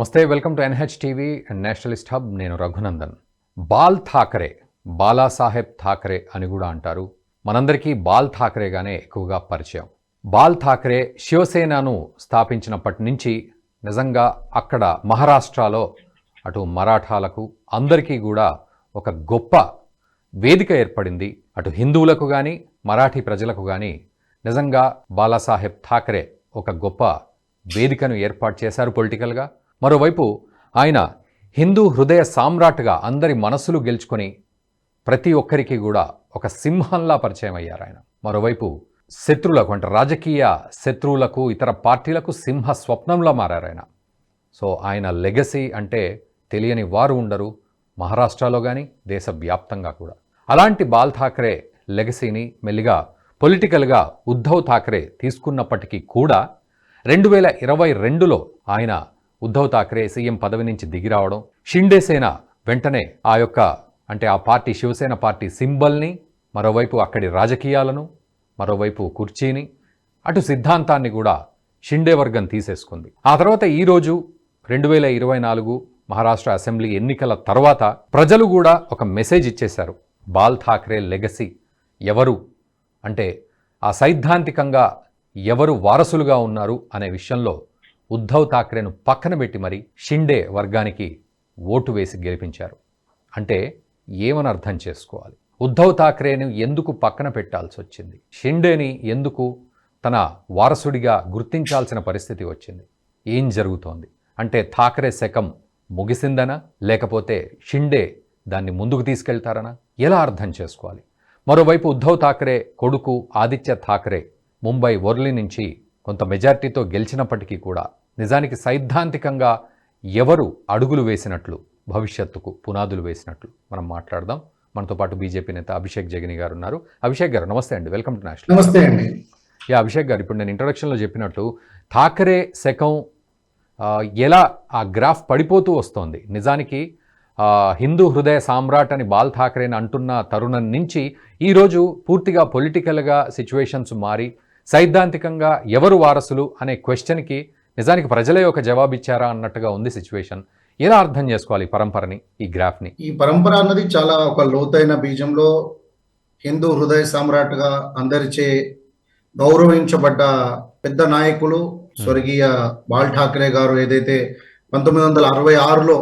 నమస్తే welcome to NH TV and nationalist hub. నేను రఘునందన్. బాల్ థాకరే బాలాసాహెబ్ థాకరే అని కూడా అంటారు. మనందరికీ బాల్ థాకరేగానే ఎక్కువగా పరిచయం. బాల్ థాకరే శివసేనను స్థాపించినప్పటి నుంచి నిజంగా అక్కడ మహారాష్ట్రలో అటు మరాఠాలకు అందరికీ కూడా ఒక గొప్ప వేదిక ఏర్పడింది. అటు హిందువులకు కానీ మరాఠీ ప్రజలకు కానీ నిజంగా బాలాసాహెబ్ థాకరే ఒక గొప్ప వేదికను ఏర్పాటు చేశారు పొలిటికల్గా. మరోవైపు ఆయన హిందూ హృదయ సామ్రాట్గా అందరి మనసులు గెలుచుకొని ప్రతి ఒక్కరికి కూడా ఒక సింహంలా పరిచయం అయ్యారు ఆయన. మరోవైపు శత్రువులకు అంటే రాజకీయ శత్రువులకు ఇతర పార్టీలకు సింహ స్వప్నంలో మారారు ఆయన. సో ఆయన లెగసీ అంటే తెలియని వారు ఉండరు మహారాష్ట్రలో కానీ దేశవ్యాప్తంగా కూడా. అలాంటి బాల్ ఠాక్రే లెగసీని మెల్లిగా పొలిటికల్గా ఉద్ధవ్ ఠాక్రే తీసుకున్నప్పటికీ కూడా రెండు వేల ఇరవై రెండులో ఆయన ఉద్ధవ్ థాక్రే సీఎం పదవి నుంచి దిగిరావడం షిండే సేన వెంటనే ఆ యొక్క అంటే ఆ పార్టీ శివసేన పార్టీ సింబల్ని మరోవైపు అక్కడి రాజకీయాలను మరోవైపు కుర్చీని అటు సిద్ధాంతాన్ని కూడా షిండే వర్గం తీసేసుకుంది. ఆ తర్వాత ఈరోజు రెండు వేల ఇరవై నాలుగు మహారాష్ట్ర అసెంబ్లీ ఎన్నికల తర్వాత ప్రజలు కూడా ఒక మెసేజ్ ఇచ్చేశారు. బాల్ ఠాక్రే లెగసీ ఎవరు? అంటే ఆ సైద్ధాంతికంగా ఎవరు వారసులుగా ఉన్నారు అనే విషయంలో ఉద్ధవ్ ఠాక్రేను పక్కన పెట్టి మరి షిండే వర్గానికి ఓటు వేసి గెలిపించారు. అంటే ఏమని అర్థం చేసుకోవాలి? ఉద్ధవ్ ఠాక్రేను ఎందుకు పక్కన పెట్టాల్సి వచ్చింది? షిండేని ఎందుకు తన వారసుడిగా గుర్తించాల్సిన పరిస్థితి వచ్చింది? ఏం జరుగుతోంది? అంటే థాక్రే శకం ముగిసిందనా? లేకపోతే షిండే దాన్ని ముందుకు తీసుకెళ్తారనా? ఎలా అర్థం చేసుకోవాలి? మరోవైపు ఉద్ధవ్ థాక్రే కొడుకు ఆదిత్య థాక్రే ముంబై వర్లీ నుంచి కొంత మెజార్టీతో గెలిచినప్పటికీ కూడా నిజానికి సైద్ధాంతికంగా ఎవరు అడుగులు వేసినట్లు భవిష్యత్తుకు పునాదులు వేసినట్లు మనం మాట్లాడదాం. మనతో పాటు బీజేపీ నేత అభిషేక్ జగని గారు ఉన్నారు. అభిషేక్ గారు నమస్తే అండి. Welcome to national. నమస్తే అండి. యా అభిషేక్ గారు ఇప్పుడు నేను ఇంట్రొడక్షన్లో చెప్పినట్టు ఠాకరే శకం ఎలా ఆ గ్రాఫ్ పడిపోతూ వస్తోంది? నిజానికి హిందూ హృదయ సామ్రాట్ అని బాల్ ఠాకరేని అంటున్న తరుణం నుంచి ఈరోజు పూర్తిగా పొలిటికల్గా సిచ్యువేషన్స్ మారి సైద్ధాంతికంగా ఎవరు వారసులు అనే క్వశ్చన్కి నిజానికి ప్రజలే ఒక జవాబు ఇచ్చారా అన్నట్టుగా ఉంది సిచ్యువేషన్. ఎలా అర్థం చేసుకోవాలి ఈ పరంపరని ఈ గ్రాఫ్ని? ఈ పరంపర అన్నది చాలా ఒక లోతైన బీజంలో హిందూ హృదయ సామ్రాట్గా అందరిచే గౌరవించబడ్డ పెద్ద నాయకులు స్వర్గీయ బాల్ ఠాకరే గారు ఏదైతే పంతొమ్మిది వందల అరవై ఆరులో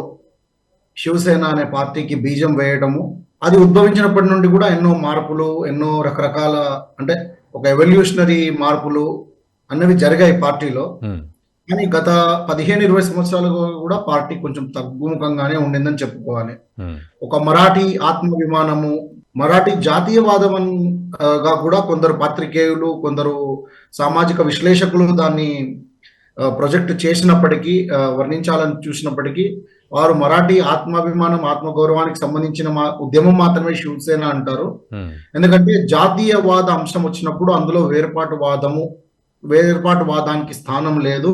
శివసేన అనే పార్టీకి బీజం వేయడము అది ఉద్భవించినప్పటి నుండి కూడా ఎన్నో మార్పులు ఎన్నో రకరకాల అంటే ఒక ఎవల్యూషనరీ మార్పులు అన్నవి జరిగాయి పార్టీలో. కానీ గత పదిహేను ఇరవై సంవత్సరాలుగా కూడా పార్టీ కొంచెం తగ్గుముఖంగానే ఉండిందని చెప్పుకోవాలి. హ్మ్, ఒక మరాఠీ ఆత్మాభిమానము మరాఠీ జాతీయవాదం గా కూడా కొందరు పాత్రికేయులు కొందరు సామాజిక విశ్లేషకులు దాన్ని ప్రొజెక్ట్ చేసినప్పటికీ వర్ణించాలని చూసినప్పటికీ వారు మరాఠీ ఆత్మాభిమానం ఆత్మగౌరవానికి సంబంధించిన మా ఉద్యమం మాత్రమే శివసేన అంటారు. హ్మ్, ఎందుకంటే జాతీయవాద అంశం వచ్చినప్పుడు అందులో వేర్పాటు వాదము వేర్పాటు వాదానికి స్థానం లేదు.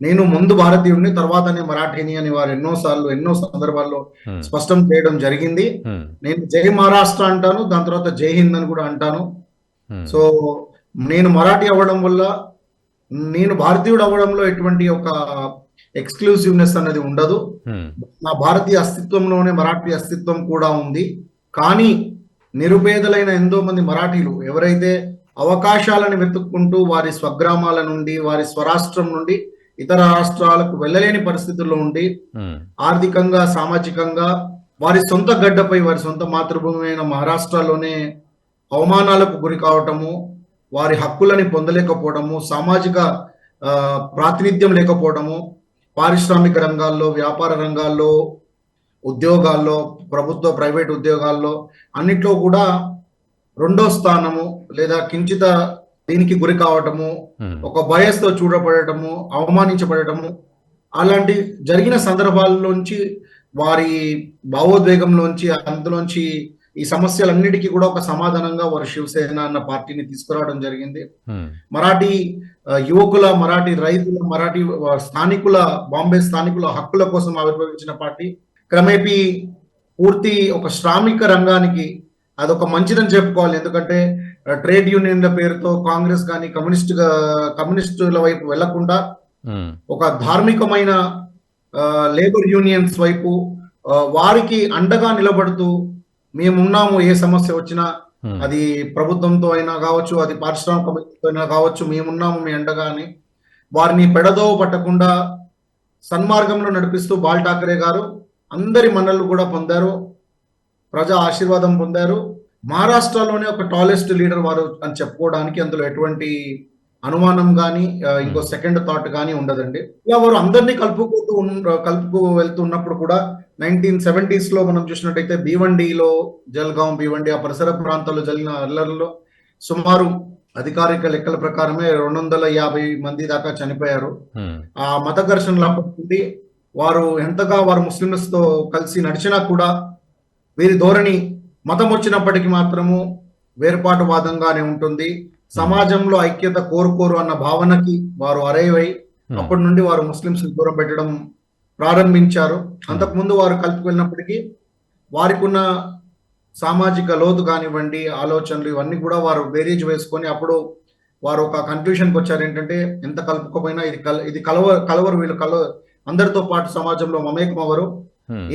నేను ముందు భారతీయుడిని తర్వాతనే మరాఠీని అని వారు ఎన్నో సార్లు ఎన్నో సందర్భాల్లో హ్మ్, స్పష్టం చేయడం జరిగింది. హ్మ్, నేను జై మహారాష్ట్ర అంటాను దాని తర్వాత జై హింద్ అని కూడా అంటాను. హ్మ్, సో నేను మరాఠీ అవ్వడం వల్ల నేను భారతీయుడు అవ్వడంలో ఎటువంటి ఒక ఎక్స్క్లూసివ్నెస్ అనేది ఉండదు. నా భారతీయ అస్తిత్వంలోనే మరాఠీ అస్తిత్వం కూడా ఉంది. కానీ నిరుపేదలైన ఎంతో మంది మరాఠీలు ఎవరైతే అవకాశాలను వెతుక్కుంటూ వారి స్వగ్రామాల నుండి వారి స్వరాష్ట్రం నుండి ఇతర రాష్ట్రాలకు వెళ్ళలేని పరిస్థితుల్లో ఉండి ఆర్థికంగా సామాజికంగా వారి సొంత గడ్డపై వారి సొంత మాతృభూమి అయిన మహారాష్ట్రలోనే అవమానాలకు గురి కావటము వారి హక్కులని పొందలేకపోవడము సామాజిక ప్రాతినిధ్యం లేకపోవడము పారిశ్రామిక రంగాల్లో వ్యాపార రంగాల్లో ఉద్యోగాల్లో ప్రభుత్వ ప్రైవేట్ ఉద్యోగాల్లో అన్నిట్లో కూడా రెండో స్థానము లేదా కించిత దీనికి గురి కావటము ఒక భయస్తో చూడబడటము అవమానించబడటము అలాంటి జరిగిన సందర్భాల్లోంచి వారి భావోద్వేగంలోంచి అందులోంచి ఈ సమస్యలన్నిటికీ కూడా ఒక సమాధానంగా వారు శివసేన అన్న పార్టీని తీసుకురావడం జరిగింది. మరాఠీ యువకుల మరాఠీ రైతుల మరాఠీ స్థానికుల బాంబే స్థానికుల హక్కుల కోసం ఆవిర్భవించిన పార్టీ. క్రమేపీ పూర్తి ఒక శ్రామిక రంగానికి అదొక మంచిదని చెప్పుకోవాలి. ఎందుకంటే ట్రేడ్ యూనియన్ల పేరుతో కాంగ్రెస్ కానీ కమ్యూనిస్ట్ కమ్యూనిస్టుల వైపు వెళ్ళకుండా ఒక ధార్మికమైన లేబర్ యూనియన్స్ వైపు వారికి అండగా నిలబడుతూ మేమున్నాము ఏ సమస్య వచ్చినా అది ప్రభుత్వంతో అయినా కావచ్చు అది పారిశ్రామికతో అయినా కావచ్చు మేమున్నాము మీ అండగా అని వారిని పెడదోవ పట్టకుండా సన్మార్గంలో నడిపిస్తూ బాల్ ఠాకరే గారు అందరి మన్నలు కూడా పొందారు ప్రజా ఆశీర్వాదం పొందారు. మహారాష్ట్రలోనే ఒక టాలెస్ట్ లీడర్ వారు అని చెప్పుకోవడానికి అందులో ఎటువంటి అనుమానం కానీ ఇంకో సెకండ్ థాట్ కానీ ఉండదండి. ఇలా వారు అందరినీ కలుపుకుంటూ కలుపుకు వెళ్తున్నప్పుడు కూడా నైన్టీన్ సెవెంటీస్లో మనం చూసినట్టయితే భీవండిలో జల్గాం భీవండి ఆ పరిసర ప్రాంతాల్లో జరిగిన అల్లర్లలో సుమారు అధికారిక లెక్కల ప్రకారమే రెండు వందల యాభై మంది దాకా చనిపోయారు. ఆ మత ఘర్షణలు అప్పటి వారు ఎంతగా వారు ముస్లింస్తో కలిసి నడిచినా కూడా వీరి ధోరణి మతం వచ్చినప్పటికీ మాత్రము వేర్పాటువాదంగానే ఉంటుంది. సమాజంలో ఐక్యత కోరుకోరు అన్న భావనకి వారు అరైవై అప్పటి నుండి వారు ముస్లింస్ దూరం పెట్టడం ప్రారంభించారు. అంతకుముందు వారు కలిపి వెళ్ళినప్పటికీ వారికి ఉన్న సామాజిక లోతు కానివ్వండి ఆలోచనలు ఇవన్నీ కూడా వారు బేరీజ్ వేసుకొని అప్పుడు వారు ఒక కన్క్లూషన్కి వచ్చారు ఏంటంటే ఎంత కలుపుకోపోయినా ఇది కల ఇది కలవ కలవరు వీళ్ళు కలవ అందరితో పాటు సమాజంలో మమేకం అవ్వరు ఉమ్,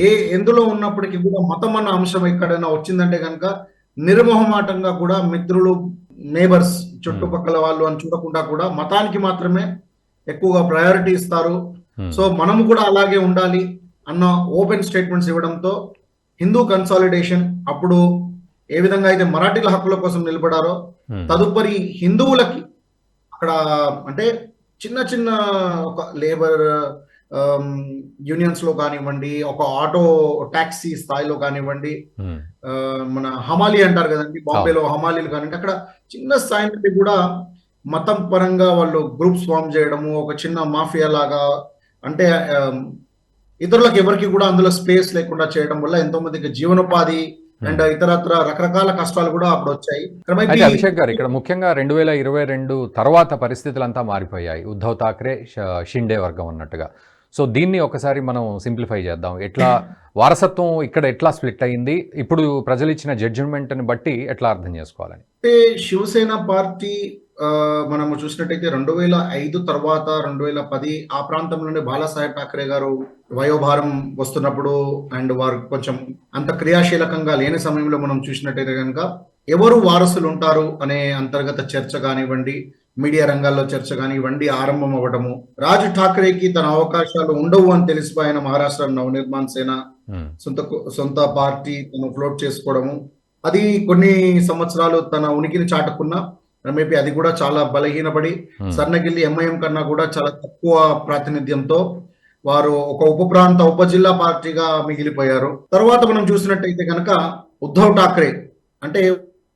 ఏ ఎందులో ఉన్నప్పటికీ కూడా మతం అన్న అంశం ఎక్కడైనా వచ్చిందంటే కనుక నిర్మోహమాటంగా కూడా మిత్రులు నేబర్స్ చుట్టుపక్కల వాళ్ళు అని చూడకుండా కూడా మతానికి మాత్రమే ఎక్కువగా ప్రయారిటీ ఇస్తారు. ఉమ్, సో మనము కూడా అలాగే ఉండాలి అన్న ఓపెన్ స్టేట్మెంట్స్ ఇవ్వడంతో హిందూ కన్సాలిడేషన్ అప్పుడు ఏ విధంగా అయితే మరాఠీల హక్కుల కోసం నిలబడారో ఉమ్, తదుపరి హిందువులకి అక్కడ అంటే చిన్న చిన్న ఒక లేబర్ యూనియన్స్లో కానివ్వండి ఒక ఆటో టాక్సీ స్థాయిలో కానివ్వండి మన హమాలి అంటారు కదండి బాంబేలో హమాలీలు కానివ్వండి అక్కడ చిన్న స్థాయి నుండి కూడా మతం పరంగా వాళ్ళు గ్రూప్స్ ఫామ్ చేయడము ఒక చిన్న మాఫియా లాగా అంటే ఇతరులకు ఎవరికి కూడా అందులో స్పేస్ లేకుండా చేయడం వల్ల ఎంతో మందికి జీవనోపాధి అండ్ ఇతరత్ర రకరకాల కష్టాలు కూడా అప్పుడు వచ్చాయి. అయితే అభిషేక్ గారు ఇక్కడ ముఖ్యంగా రెండు వేల ఇరవై రెండు తర్వాత పరిస్థితులంతా మారిపోయాయి. ఉద్ధవ్ ఠాక్రే ష- షిండే వర్గం అన్నట్టుగా. సో దీన్ని ఒకసారి మనం సింప్లిఫై చేద్దాం. ఎట్లా వారసత్వం ఇక్కడ ఎట్లా స్ప్లిట్ అయింది ఇప్పుడు ప్రజలు ఇచ్చిన జడ్జిమెంట్ని బట్టి ఎట్లా అర్థం చేసుకోవాలని? అంటే శివసేన పార్టీ మనము చూసినట్టయితే రెండు వేల ఐదు తర్వాత రెండు వేల పది ఆ ప్రాంతంలోనే బాలాసాహెబ్ ఠాకరే గారు వయోభారం వస్తున్నప్పుడు అండ్ వారు కొంచెం అంత క్రియాశీలకంగా లేని సమయంలో మనం చూసినట్టయితే కనుక ఎవరు వారసులు ఉంటారు అనే అంతర్గత చర్చ కానివ్వండి మీడియా రంగాల్లో చర్చ కానివ్వండి ఆరంభం అవ్వడము రాజు ఠాకరేకి తన అవకాశాలు ఉండవు అని తెలిసిపోయిన మహారాష్ట్ర నవనిర్మాణ సేన ఉమ్, సొంత సొంత పార్టీ తను ఫ్లోట్ చేసుకోవడము. అది కొన్ని సంవత్సరాలు తన ఉనికిని చాటుకున్నా మేబీ అది కూడా చాలా బలహీనపడి ఉమ్, సర్నగిల్లి ఎంఐఎం కన్నా కూడా చాలా తక్కువ ప్రాతినిధ్యంతో వారు ఒక ఉప ప్రాంత ఉప జిల్లా పార్టీగా మిగిలిపోయారు. తర్వాత మనం చూసినట్టయితే కనుక ఉద్ధవ్ ఠాక్రే అంటే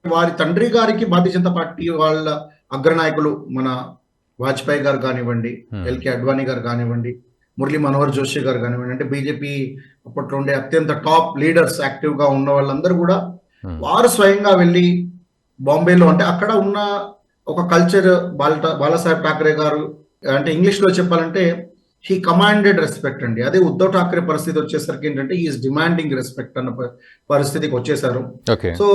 వారి తండ్రి గారికి భారతీయ జనతా పార్టీ వాళ్ళ అగ్రనాయకులు మన వాజ్పేయి గారు కానివ్వండి ఉమ్, ఎల్కే అడ్వాణి గారు కానివ్వండి మురళీ మనోహర్ జోషి గారు కానివ్వండి అంటే బీజేపీ అప్పట్లో ఉండే అత్యంత టాప్ లీడర్స్ యాక్టివ్గా ఉన్న వాళ్ళందరూ కూడా ఉమ్, వారు స్వయంగా వెళ్ళి బాంబేలో అంటే అక్కడ ఉన్న ఒక కల్చర్ బాల బాలాసాహెబ్ ఠాకరే గారు అంటే ఇంగ్లీష్లో చెప్పాలంటే హీ కమాండెడ్ రెస్పెక్ట్ అండి. అదే ఉద్ధవ్ ఠాకరే పరిస్థితి వచ్చేసరికి ఏంటంటే ఈస్ డిమాండింగ్ రెస్పెక్ట్ అన్న పరిస్థితికి వచ్చేసారు. సో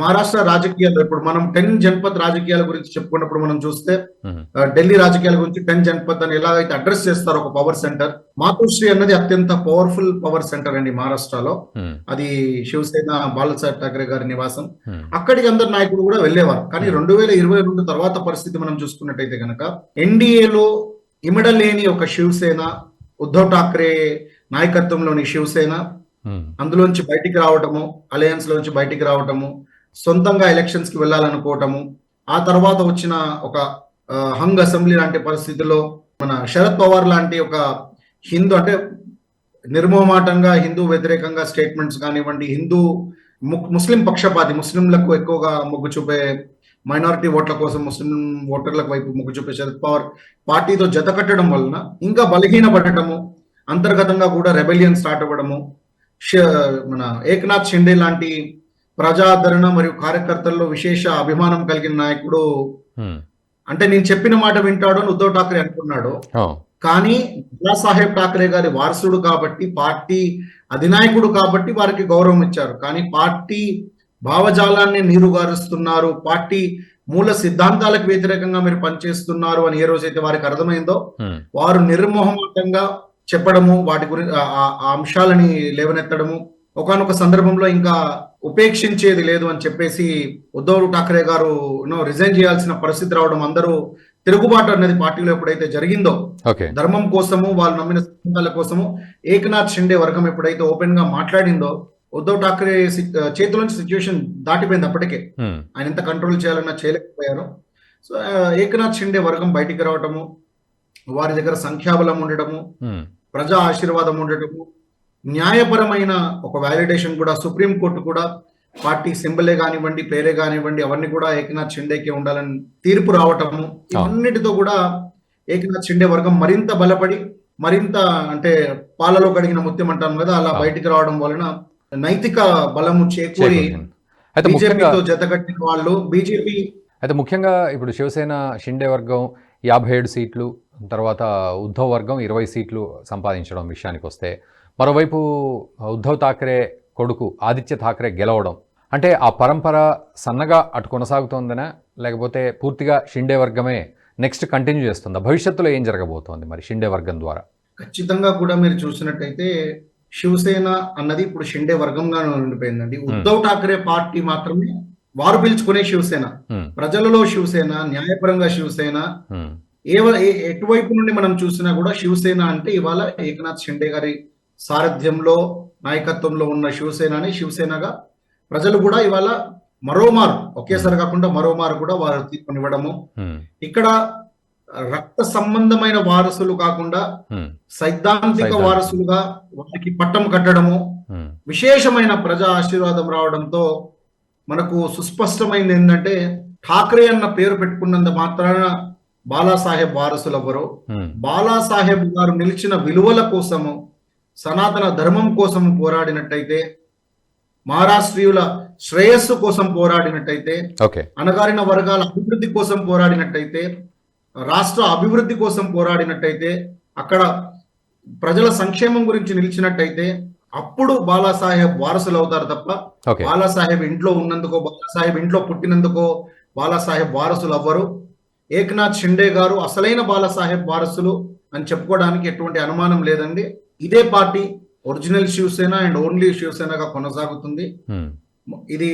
మహారాష్ట్ర రాజకీయాలు ఇప్పుడు మనం టెన్ జన్పద్ రాజకీయాల గురించి చెప్పుకున్నప్పుడు మనం చూస్తే ఆ, ఢిల్లీ రాజకీయాల గురించి టెన్ జన్పద్ అని ఎలాగైతే అడ్రస్ చేస్తారో ఒక పవర్ సెంటర్ మాతృశ్రీ అన్నది అత్యంత పవర్ఫుల్ పవర్ సెంటర్ అండి మహారాష్ట్రలో. ఉమ్, అది శివసేన బాలసాహెబ్ ఠాకరే గారి నివాసం. ఉమ్, అక్కడికి అందరు నాయకులు కూడా వెళ్ళేవారు. కానీ రెండు వేల ఇరవై రెండు తర్వాత పరిస్థితి మనం చూసుకున్నట్టయితే కనుక ఎన్డీఏలో ఇమడలేని ఒక శివసేన ఉద్ధవ్ ఠాక్రే నాయకత్వంలోని శివసేన ఉమ్, అందులోంచి బయటికి రావటము అలయన్స్ లోంచి బయటికి రావటము సొంతంగా ఎలక్షన్స్కి వెళ్ళాలనుకోవటము ఆ తర్వాత వచ్చిన ఒక హంగ్ అసెంబ్లీ లాంటి పరిస్థితుల్లో మన శరద్ పవార్ లాంటి ఒక హిందూ అంటే నిర్మోమాటంగా హిందూ వ్యతిరేకంగా స్టేట్మెంట్స్ కానివ్వండి హిందూ ము- ముస్లిం పక్షపాతి ముస్లింలకు ఎక్కువగా మొగ్గు చూపే మైనారిటీ ఓట్ల కోసం ముస్లిం ఓటర్లకు వైపు మొగ్గు చూపే శరద్ పవార్ పార్టీతో జత కట్టడం వలన ఇంకా బలహీనపడటము అంతర్గతంగా కూడా రెబెలియన్ స్టార్ట్ అవ్వడము మన ఏకనాథ్ షిండే లాంటి ప్రజాదరణ మరియు కార్యకర్తల్లో విశేష అభిమానం కలిగిన నాయకుడు అంటే నేను చెప్పిన మాట వింటాడు అని ఉద్ధవ్ ఠాక్రే అనుకున్నాడు కానీ బాలాసాహెబ్ ఠాక్రే గారి వారసుడు కాబట్టి పార్టీ అధినాయకుడు కాబట్టి వారికి గౌరవం ఇచ్చారు. కానీ పార్టీ భావజాలాన్ని నీరుగారుస్తున్నారు. పార్టీ మూల సిద్ధాంతాలకు వ్యతిరేకంగా మీరు పనిచేస్తున్నారు అని ఏ రోజైతే వారికి అర్థమైందో వారు నిర్మోహమాటంగా చెప్పడము వాటి గురించి ఆ అంశాలని లేవనెత్తడము ఒకనొక సందర్భంలో ఇంకా ఉపేక్షించేది లేదు అని చెప్పేసి ఉద్ధవ్ ఠాక్రే గారు రిజైన్ చేయాల్సిన పరిస్థితి రావడం అందరూ తిరుగుబాటు అనేది పార్టీలో ఎప్పుడైతే జరిగిందో ధర్మం కోసము వాళ్ళు నమ్మిన సిద్ధాంతాల కోసము ఏకనాథ్ షిండే వర్గం ఎప్పుడైతే ఓపెన్గా మాట్లాడిందో ఉద్ధవ్ ఠాక్రే చేతిలోంచి సిచ్యువేషన్ దాటిపోయింది అప్పటికే. ఆయన ఎంత కంట్రోల్ చేయాలన్నా చేయలేకపోయారు. సో ఏకనాథ్ షిండే వర్గం బయటికి రావటము వారి దగ్గర సంఖ్యాబలం ఉండటము ప్రజా ఆశీర్వాదం ఉండటము న్యాయపరమైన ఒక వ్యాలిడేషన్ కూడా సుప్రీం కోర్టు కూడా పార్టీ సింబలే కానివ్వండి పేరే కానివ్వండి అవన్నీ కూడా ఏకనాథ్ షిండేకే ఉండాలని తీర్పు రావటము ఇవన్నిటితో కూడా ఏకనాథ్ షిండే వర్గం మరింత బలపడి మరింత అంటే పాలలో కడిగిన ముత్యం అంటాం కదా అలా. బయటికి రావడం వలన నైతిక బలము చేకూరి. అయితే ముఖ్యంగా బీజేపీతో జతకట్టిన వాళ్ళు బీజేపీ అయితే ముఖ్యంగా ఇప్పుడు శివసేన షిండే వర్గం యాభై ఏడు సీట్లు తర్వాత ఉద్ధవ్ వర్గం ఇరవై సీట్లు సంపాదించడం విషయానికి వస్తే మరోవైపు ఉద్ధవ్ ఠాక్రే కొడుకు ఆదిత్య ఠాక్రే గెలవడం అంటే ఆ పరంపర సన్నగా అటు కొనసాగుతోందనా లేకపోతే పూర్తిగా షిండే వర్గమే నెక్స్ట్ కంటిన్యూ చేస్తుందా భవిష్యత్తులో ఏం జరగబోతోంది మరి షిండే వర్గం ద్వారా ఖచ్చితంగా కూడా మీరు చూసినట్టయితే శివసేన అన్నది ఇప్పుడు షిండే వర్గంగా ఉండిపోయిందండి. ఉద్ధవ్ ఠాక్రే పార్టీ మాత్రమే వారు పిలుచుకునే శివసేన. ప్రజలలో శివసేన న్యాయపరంగా శివసేన ఏ ఎటువైపు నుండి మనం చూసినా కూడా శివసేన అంటే ఇవాళ ఏకనాథ్ షిండే గారి సారథ్యంలో నాయకత్వంలో ఉన్న శివసేనని శివసేనగా ప్రజలు కూడా ఇవాళ మరోమారు ఒకేసారి కాకుండా మరోమారు కూడా వారు తీర్పునివ్వడము. ఇక్కడ రక్త సంబంధమైన వారసులు కాకుండా సైద్ధాంతిక. వారసులుగా వారికి పట్టం కట్టడము విశేషమైన ప్రజా ఆశీర్వాదం రావడంతో మనకు సుస్పష్టమైంది ఏంటంటే ఠాక్రే అన్న పేరు పెట్టుకున్నంత మాత్రాన బాలాసాహెబ్ వారసులు ఎవరు బాలాసాహెబ్ గారు నిలిచిన విలువల కోసము సనాతన ధర్మం కోసం పోరాడినట్టయితే మహారాష్ట్రీయుల శ్రేయస్సు కోసం పోరాడినట్టయితే ఓకే. అణగారిన వర్గాల అభివృద్ధి కోసం పోరాడినట్టయితే రాష్ట్ర అభివృద్ధి కోసం పోరాడినట్టయితే అక్కడ ప్రజల సంక్షేమం గురించి నిలిచినట్టయితే అప్పుడు బాలాసాహెబ్ వారసులు అవుతారు తప్ప బాలాసాహెబ్ ఇంట్లో ఉన్నందుకో బాలాసాహెబ్ ఇంట్లో పుట్టినందుకో బాలాసాహెబ్ వారసులు అవ్వరు. ఏక్నాథ్ షిండే గారు అసలైన బాలాసాహెబ్ వారసులు అని చెప్పుకోవడానికి ఎటువంటి అనుమానం లేదండి. ఇదే party original Shiv Sena and only శివసేనగా కొనసాగుతుంది. ఇది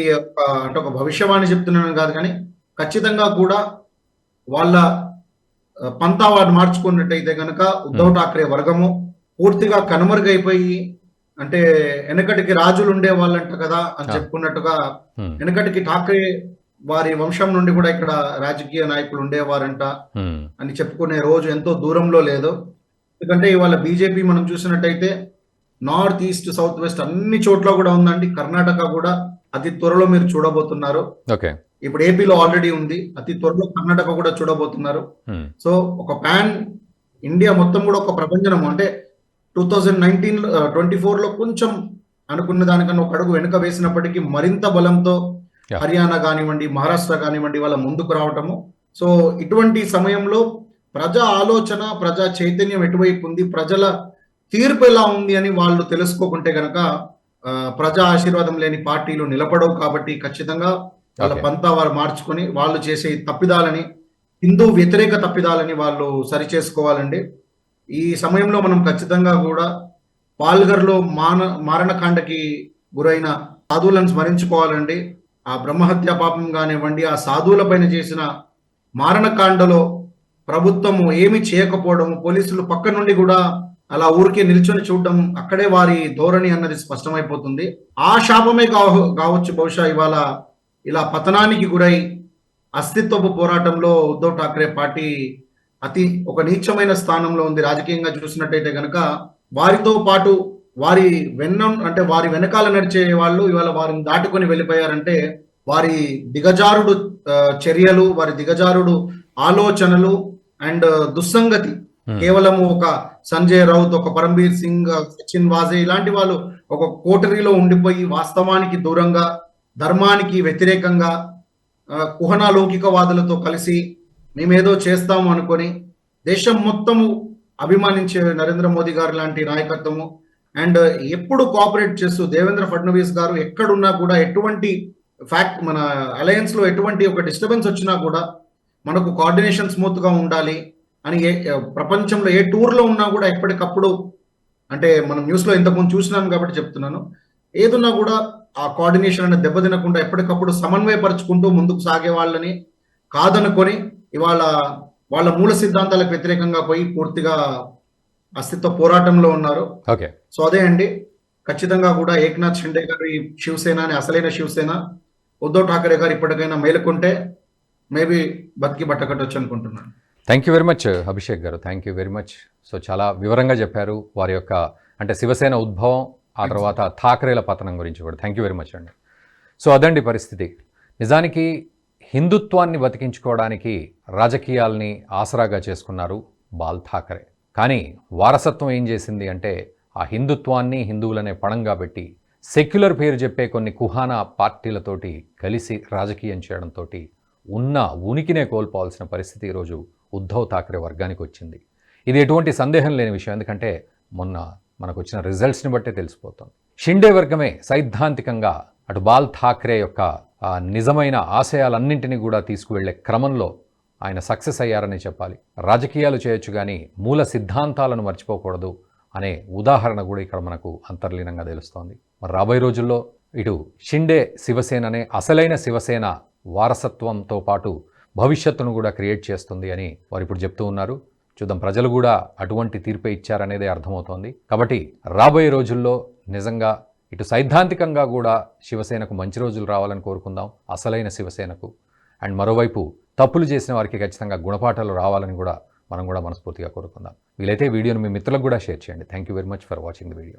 అంటే ఒక భవిష్యవాణి చెప్తున్నాను కాదు కానీ ఖచ్చితంగా కూడా వాళ్ళ పంతా వాడు మార్చుకున్నట్టయితే కనుక ఉద్ధవ్ ఠాక్రే వర్గము పూర్తిగా కనుమరుగైపోయి అంటే వెనకటికి రాజులు ఉండే వాళ్ళంట కదా అని. చెప్పుకున్నట్టుగా వెనకటికి ఠాక్రే వారి వంశం నుండి కూడా ఇక్కడ రాజకీయ నాయకులు ఉండేవారంట అని చెప్పుకునే రోజు ఎంతో దూరంలో లేదు. ఎందుకంటే ఇవాళ బీజేపీ మనం చూసినట్టయితే నార్త్ ఈస్ట్ సౌత్ వెస్ట్ అన్ని చోట్ల కూడా ఉందండి. కర్ణాటక కూడా అతి త్వరలో మీరు చూడబోతున్నారు. ఓకే. ఇప్పుడు ఏపీలో ఆల్రెడీ ఉంది. అతి త్వరలో కర్ణాటక కూడా చూడబోతున్నారు. ఉమ్, సో ఒక పాన్ ఇండియా మొత్తం కూడా ఒక ప్రపంచం. అంటే టూ థౌజండ్ నైన్టీన్ ట్వంటీ ఫోర్లో కొంచెం అనుకున్న దానికన్నా ఒక అడుగు వెనుక వేసినప్పటికీ మరింత బలంతో. హర్యానా కానివ్వండి మహారాష్ట్ర కానివ్వండి వాళ్ళ ముందుకు రావటము. సో ఇటువంటి సమయంలో ప్రజా ఆలోచన ప్రజా చైతన్యం ఎటువైపు ఉంది ప్రజల తీర్పు ఎలా ఉంది అని వాళ్ళు తెలుసుకోకుంటే గనక ఆ, ప్రజా ఆశీర్వాదం లేని పార్టీలు నిలబడవు కాబట్టి ఖచ్చితంగా వాళ్ళ. పంతా వారు మార్చుకొని వాళ్ళు చేసే తప్పిదాలని హిందూ వ్యతిరేక తప్పిదాలని వాళ్ళు సరిచేసుకోవాలండి. ఈ సమయంలో మనం ఖచ్చితంగా కూడా పాల్గర్లో మాన మారణకాండకి గురైన సాధువులను స్మరించుకోవాలండి. ఆ బ్రహ్మహత్య పాపం కానివ్వండి ఆ సాధువుల పైన చేసిన మారణకాండలో ప్రభుత్వము ఏమి చేయకపోవడము పోలీసులు పక్క నుండి కూడా అలా ఊరికే నిల్చొని చూడడం అక్కడే వారి ధోరణి అన్నది స్పష్టమైపోతుంది. ఆ శాపమే కావ కావచ్చు బహుశా ఇవాళ ఇలా పతనానికి గురై అస్తిత్వపు పోరాటంలో ఉద్ధవ్ ఠాక్రే పార్టీ అతి ఒక నీచమైన స్థానంలో ఉంది. రాజకీయంగా చూసినట్టయితే కనుక వారితో పాటు వారి వెన్నం అంటే వారి వెనకాల నడిచే వాళ్ళు ఇవాళ వారిని దాటుకొని వెళ్ళిపోయారంటే వారి దిగజారుడు చర్యలు వారి దిగజారుడు ఆలోచనలు అండ్ దుస్సంగతి. ఉమ్, కేవలము ఒక సంజయ్ రౌత్ ఒక పరంబీర్ సింగ్ సచిన్ వాజే ఇలాంటి వాళ్ళు ఒక కోటరీలో ఉండిపోయి వాస్తవానికి దూరంగా ధర్మానికి వ్యతిరేకంగా కుహన లౌకికవాదులతో కలిసి మేమేదో చేస్తాము అనుకొని దేశం మొత్తము అభిమానించే నరేంద్ర మోదీ గారు లాంటి నాయకత్వము. అండ్ ఎప్పుడు కోఆపరేట్ చేస్తూ దేవేంద్ర ఫడ్నవీస్ గారు ఎక్కడున్నా కూడా ఎటువంటి ఫ్యాక్ట్ మన అలయన్స్లో ఎటువంటి ఒక డిస్టర్బెన్స్ వచ్చినా కూడా మనకు కోఆర్డినేషన్ స్మూత్గా ఉండాలి అని ఏ ప్రపంచంలో ఏ టూర్లో ఉన్నా కూడా ఎప్పటికప్పుడు అంటే మనం న్యూస్లో ఇంతకుముందు చూసినాం కాబట్టి చెప్తున్నాను. ఏదున్నా కూడా ఆ కోఆర్డినేషన్ అనేది దెబ్బతినకుండా ఎప్పటికప్పుడు సమన్వయపరుచుకుంటూ ముందుకు సాగే వాళ్ళని కాదనుకొని ఇవాళ వాళ్ళ మూల సిద్ధాంతాలకు వ్యతిరేకంగా పోయి పూర్తిగా అస్తిత్వ పోరాటంలో ఉన్నారు. ఓకే. సో అదే అండి. ఖచ్చితంగా కూడా ఏక్నాథ్ షిండే గారి శివసేన అని అసలైన శివసేన ఉద్ధవ్ ఠాకరే గారు ఇప్పటికైనా మేలుకుంటే మేబీ బతికి బట్టకట్టొచ్చు అనుకుంటున్నాను. Thank you very much Abhishek గారు. Thank you very much so చాలా వివరంగా చెప్పారు వారి యొక్క అంటే శివసేన ఉద్భవం ఆ తర్వాత థాకరేల పతనం గురించి కూడా. థ్యాంక్ యూ వెరీ మచ్ అండి సో అదండి పరిస్థితి. నిజానికి హిందుత్వాన్ని బతికించుకోవడానికి రాజకీయాల్ని ఆసరాగా చేసుకున్నారు బాల్ థాకరే. కానీ వారసత్వం ఏం చేసింది అంటే ఆ హిందుత్వాన్ని హిందువులనే పణంగా పెట్టి సెక్యులర్ పేరు చెప్పే కొన్ని కుహానా పార్టీలతోటి కలిసి రాజకీయం చేయడంతో ఉన్న ఉనికినే కోల్పోవాల్సిన పరిస్థితి ఈరోజు ఉద్ధవ్ థాకరే వర్గానికి వచ్చింది. ఇది ఎటువంటి సందేహం లేని విషయం. ఎందుకంటే మొన్న మనకు వచ్చిన రిజల్ట్స్ని బట్టే తెలిసిపోతుంది. షిండే వర్గమే సైద్ధాంతికంగా అటు బాల్ ఠాక్రే యొక్క నిజమైన ఆశయాలన్నింటినీ కూడా తీసుకువెళ్ళే క్రమంలో ఆయన సక్సెస్ అయ్యారని చెప్పాలి. రాజకీయాలు చేయొచ్చు కానీ మూల సిద్ధాంతాలను మర్చిపోకూడదు అనే ఉదాహరణ కూడా ఇక్కడ మనకు అంతర్లీనంగా తెలుస్తోంది. మరి రాబోయే రోజుల్లో ఇటు షిండే శివసేననే అసలైన శివసేన వారసత్వంతో పాటు భవిష్యత్తును కూడా క్రియేట్ చేస్తుంది అని వారు ఇప్పుడు చెప్తూ ఉన్నారు. చూద్దాం ప్రజలు కూడా అటువంటి తీర్పే ఇచ్చారనేదే అర్థమవుతోంది. కాబట్టి రాబోయే రోజుల్లో నిజంగా ఇటు సైద్ధాంతికంగా కూడా శివసేనకు మంచి రోజులు రావాలని కోరుకుందాం అసలైన శివసేనకు. అండ్ మరోవైపు తప్పులు చేసిన వారికి ఖచ్చితంగా గుణపాఠాలు రావాలని కూడా మనం కూడా మనస్ఫూర్తిగా కోరుకుందాం. వీలైతే వీడియోని వీడియోను మీ మిత్రులకు కూడా షేర్ చేయండి. Thank you very much for watching the video.